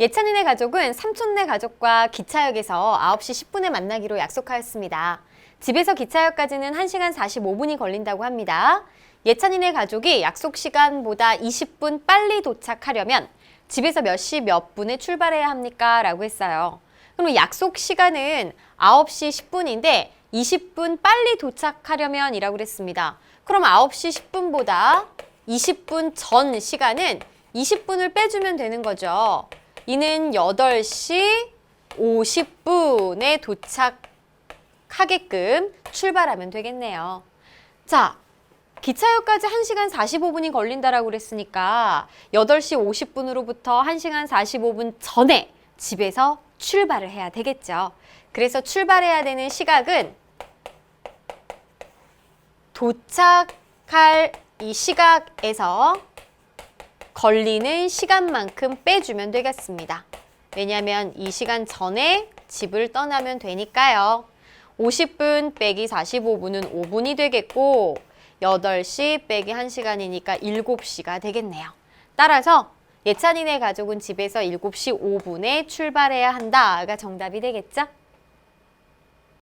예찬이네 가족은 삼촌네 가족과 기차역에서 9시 10분에 만나기로 약속하였습니다. 집에서 기차역까지는 1시간 45분이 걸린다고 합니다. 예찬이네 가족이 약속 시간보다 20분 빨리 도착하려면 집에서 몇 시 몇 분에 출발해야 합니까? 라고 했어요. 그럼 약속 시간은 9시 10분인데 20분 빨리 도착하려면 이라고 그랬습니다. 그럼 9시 10분보다 20분 전 시간은 20분을 빼주면 되는 거죠. 이는 8시 50분에 도착하게끔 출발하면 되겠네요. 자, 기차역까지 1시간 45분이 걸린다라고 그랬으니까 8시 50분으로부터 1시간 45분 전에 집에서 출발을 해야 되겠죠. 그래서 출발해야 되는 시각은 도착할 이 시각에서 걸리는 시간만큼 빼주면 되겠습니다. 왜냐하면 이 시간 전에 집을 떠나면 되니까요. 50분 빼기 45분은 5분이 되겠고 8시 빼기 1시간이니까 7시가 되겠네요. 따라서 예찬이네 가족은 집에서 7시 5분에 출발해야 한다가 정답이 되겠죠?